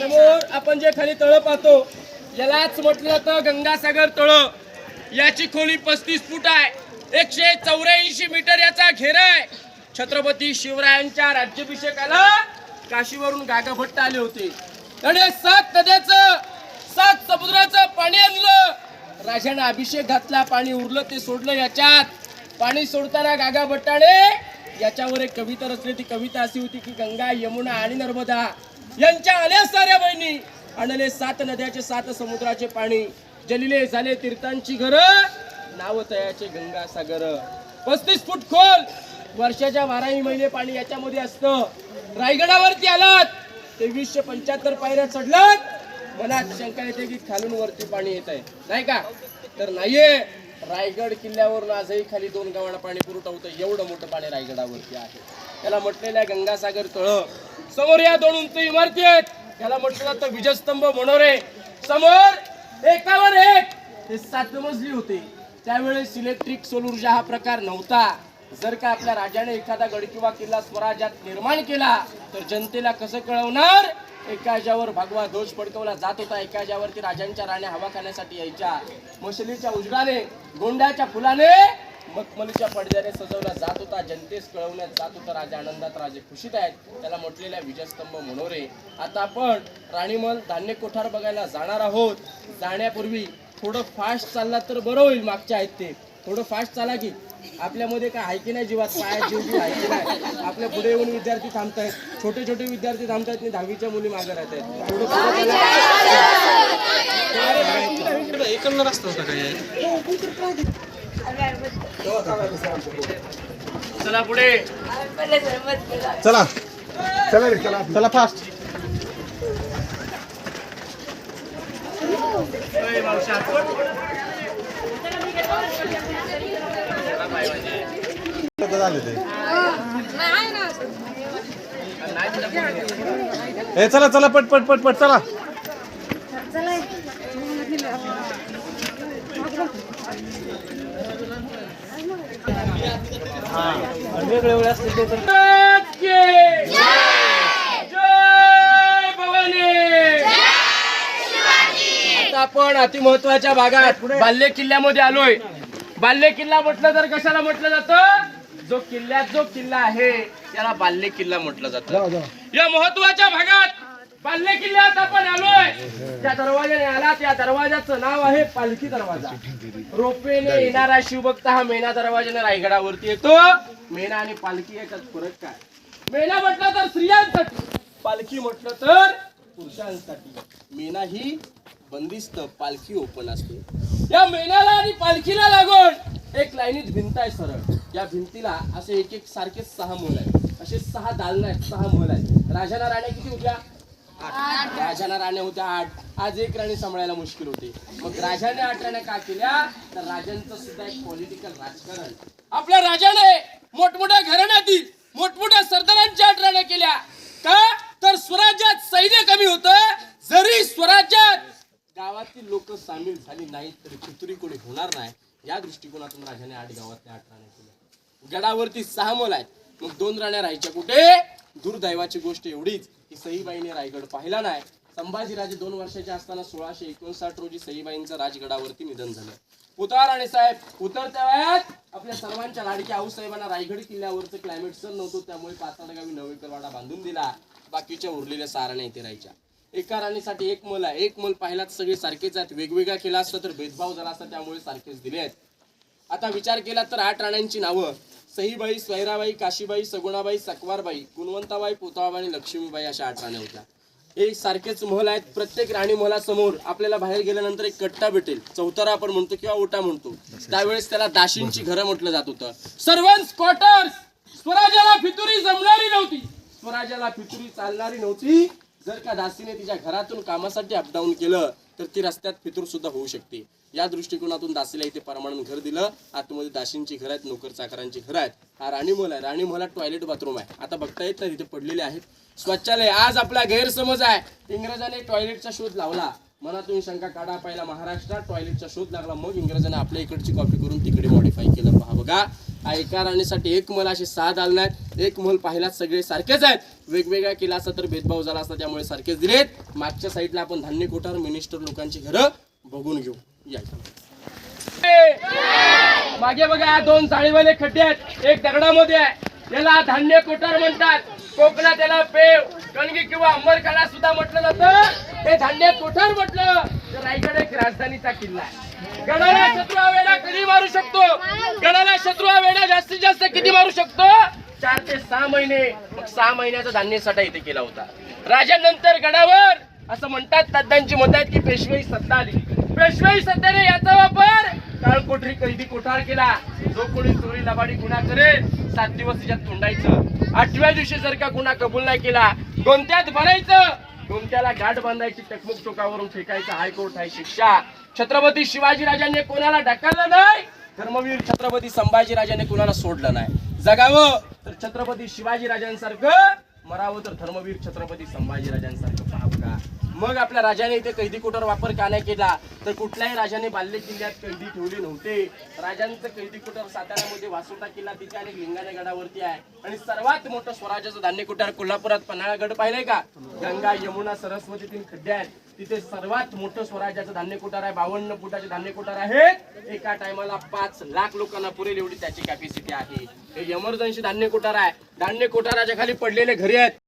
समोर आपण जे खाली तळ पाहतो यालाच म्हटलं जातं गंगासागर तळ. याची खोली पस्तीस फूट आहे. एकशे चौऱ्याऐंशी मीटर याचा घेरा आहे. छत्रपती शिवरायांच्या राज्याभिषेकाला काशीवरून गागाभट्ट आले होते. आणि सात नद्याचं सात समुद्राचं पाणी आणलं. राजाने अभिषेक घातला पाणी उरलं ते सोडलं याच्यात. पाणी सोडताना गागा भट्टाने याच्यावर एक कविता रचली. ती कविता अशी होती की गंगा यमुना आणि नर्मदा यांच्या आल्या साऱ्या बहिणी. आणले सात नद्याचे सात समुद्राचे पाणी. जलिले झाले तीर्थांची घर नाव तयाचे गंगा सागर पस्तीस फूट खोल वर्षाच्या बाराही महिने पाणी याच्यामध्ये असतं. रायगडावरती आलात. तेवीसशे पंच्याहत्तर पायऱ्या चढलात. मनात शंका येते की खालून वरती पाणी येत आहे. नाही का? तर नाहीये. रायगड किल्ल्यावरून आजही खाली दोन गावांना पाणी पुरवठा होतं. एवढं मोठं पाणी रायगडावरती आहे. त्याला म्हटलेलं आहे गंगासागर तळ. समोर या दोन उंच इमारती आहेत. त्याला म्हटलं जातं विजयस्तंभ मनोरे. समोर एकावर एक. हे सात मजली होते. त्यावेळेस इलेक्ट्रिक सोल ऊर्जा हा प्रकार नव्हता. जर का आपल्या राजाने एखादा गड किंवा किल्ला स्वराज्यात निर्माण केला तर जनतेला कसं कळवणार? एका भगवा ध्वज फडकवला जात होता. एका राजांच्या राण्या हवा खाण्यासाठी यायच्या. मशलीच्या उजडाने गोंड्याच्या फुलाने मखमलीच्या पडद्याने सजवला जात होता. जनतेस कळवण्यात जात होता. राजा आनंदात राजे खुशीत आहेत. त्याला म्हटलेल्या विजयस्तंभ मनोरे. आता आपण राणीमल धान्य कोठार बघायला जाणार आहोत. जाण्यापूर्वी थोडं फास्ट चालला तर बरं होईल मागच्या आहेत ते थोडं फास्ट चाला की आपल्यामध्ये काय आहे की नाही जीवात? पायात जीव जीव आहे की नाही? आपल्या पुढे येऊन विद्यार्थी थांबतायत. छोटे छोटे विद्यार्थी थांबतायत आणि दहावीच्या मुली मागे राहत आहेत थोडं पुढे. एकंदर काय चला पुढे चला. चला रे चला. चला फास्ट मावशी. झाले ते ए चला चला पट पट पट पट चला. वेगळे वेगळे ते तर आपण अति महत्त्वाच्या भागात बाल्य किल्ल्यामध्ये आलोय. बाल्य किल्ला म्हटलं तर कशाला म्हटलं जातं? जो किल्ल्यात जो किल्ला आहे त्याला बाल्य किल्ला म्हटलं जातं. या महत्त्वाच्या भागात बाल्य किल्ल्यात आपण आलोय. त्या दरवाजाने आला त्या दरवाजाचं नाव आहे पालखी दरवाजा. रोपेने येणारा शिवभक्त हा मेना दरवाजाने रायगडावरती येतो. मेना आणि पालखी याच्यात फरक काय? मेना म्हटलं तर स्त्रियांसाठी पालखी म्हटलं तर पुरुषांसाठी. मेना ही बंदिस्त पालखी ओपन असते. या मेनाला आणि पालखीला लागून एक लाईनीत भिंत आहे सरळ. या भिंतीला असे एक एक सारखे सहा मोल आहेत. असे सहा दालन आहेत सहा मोल आहेत. राजाला राण्या किती होत्या? आठ. राजाला राण्या होत्या आठ. आज एक राणी सांभाळायला मुश्किल होते. मग राजाने आठ राण्या का केल्या? तर राजांचं सुद्धा एक पॉलिटिकल राजकारण. आपल्या राजाने मोठमोठ्या घराण्यातील मोठमोठ्या सरदारांच्या आठ राण्या केल्या का तर स्वराज्यात सैन्य कमी होतं जरी स्वराज्यात गावातील लोक सामील झाली नाहीत तरी फितुरी कोणी होणार नाही या दृष्टिकोनातून राजाने आठ गावातल्या आठ राण्या केल्या. गडावरती सहा मोल आहेत. मग दोन राण्या राहायच्या कुठे? दुर्दैवाची गोष्ट एवढीच की सईबाईने रायगड पाहिला नाही. संभाजीराजे दोन वर्षाचे असताना सोळाशे एकोणसाठ रोजी सईबाईंचं राजगडावरती निधन झालं. उतार आणि साहेब उतरत्या वयात. आपल्या सर्वांच्या लाडक्या आऊसाहेबांना रायगड किल्ल्यावरचं क्लायमेट सर नव्हतं त्यामुळे पाताळगावी नवेकरवाडा बांधून दिला. बाकीच्या उरलेल्या सारा इथे राहायच्या. एका राणीसाठी एक मल आहे. एक मल पाहिलाच सगळे सारखेच आहेत. वेगवेगळा केला असता तर भेदभाव झाला असता त्यामुळे सारखेच दिले आहेत. आता विचार केला तर आठ राण्यांची नावं. सहीबाई स्वैराबाई काशीबाई सगुणाबाई सकवारबाई गुणवंताबाई पोताबाई आणि लक्ष्मीबाई अशा आठ राण्या होत्या. हे सारखेच महल आहेत. प्रत्येक राणी महलासमोर आपल्याला बाहेर गेल्यानंतर एक कट्टा भेटेल. चौतारा आपण म्हणतो किंवा ओटा म्हणतो. त्यावेळेस त्याला दाशींची घरं म्हटलं जात होतं. सर्वन्स क्वार्टर्स स्वराज्याला फितुरी जमणारी नव्हती. स्वराज्याला फितुरी चालणारी नव्हती. जर का दासीने तिच्या घरातून कामासाठी अपडाऊन केलं तर ती रस्त्यात फितूर सुद्धा होऊ शकते. या दृष्टिकोनातून दासीला इथे परमानंद घर दिलं. आतमध्ये दासींची घर आहेत नोकर चाकरांची घर आहेत. हा राणीमहल आहे. राणीमहलात टॉयलेट बाथरूम आहे. आता बघता येत नाही तिथे पडलेले आहेत. स्वच्छालय. आज आपला गैरसमज आहे. इंग्रजाने टॉयलेटचा शोध लावला. मनातून शंका काढा पहिला महाराष्ट्रात. टॉयलेटचा शोध लागला. मग इंग्रजाने आपल्या इकडची कॉपी करून तिकडे मॉडिफाय केलं. पहा बघा. ऐका एका राणीसाठी एक मल असे सहा दालन आहेत एक मल पाहिला सगळे सारखेच आहेत. वेगवेगळा केला असता तर भेदभाव झाला असता त्यामुळे सारखेच दिलेत. मागच्या साईडला आपण धान्य कोठार मिनिस्टर लोकांची घरं बघून घेऊ. या मागे बघा दोन चाळीवाले खड्डे आहेत. एक दगडामध्ये आहे. याला धान्य कोठार म्हणतात. कोकणात याला पेव कणगी किंवा अंबरखाना सुद्धा म्हटलं जातं. हे धान्य कोठार म्हटलं. तर रायगड एक राजधानीचा किल्ला आहे. गडाला शत्रू हा वेडा कधी मारू शकतो? गडाला शत्रू हा वेढा जास्तीत जास्त किती मारू शकतो? चार ते सहा महिने. मग सहा महिन्याचा धान्य साठा इथे केला होता. राजानंतर गडावर असं म्हणतात तज्ञांची मत आहेत की पेशवाई सत्ता आली. पेशवाई सत्तेने याचा वापर काळकोठरी कैदी कोठार केला. जो कोणी चोरी लबाडी गुन्हा करेल सात दिवस तिच्यात तोंडायचं. आठव्या दिवशी जर का गुन्हा कबूल नाही केला कोणत्यात भरायचं. कोणत्याला गाठ बांधायची टकमुक टोकावरून फेकायचं हायकोर्ट आहे शिक्षा. छत्रपती शिवाजीराजांनी कोणाला ढकललं नाही? धर्मवीर छत्रपती संभाजी राजाने कोणाला सोडलं नाही? जगावं तर छत्रपती शिवाजी राजांसारखं मरावं तर धर्मवीर छत्रपती संभाजी राजांसारखं पाहावं का? मग आपल्या राजाने इथे कैदी कोठार वापर का नाही केला? तर कुठल्याही राजाने बाल्य किल्ल्यात कैदी ठेवली नव्हते. राजांचं कैदी कोठार साताऱ्यामध्ये वासोटा किल्ला तिथे आणि लिंगाने गडावरती आहे. आणि सर्वात मोठं स्वराज्याचं धान्य कोठार? कोल्हापुरात पन्हाळागड पाहिलंय का? गंगा यमुना सरस्वती तीन खड्डे आहेत. तिथे सर्वात मोठं स्वराज्याचं धान्य कोठार आहे. बावन्न फुटाचे धान्य कोठार आहेत. एका टायमाला पाच लाख लोकांना पुरेल एवढी त्याची कॅपॅसिटी आहे. हे इमर्जन्सी धान्य कोठार आहे. धान्य कोठाराच्या खाली पडलेले घरे आहेत.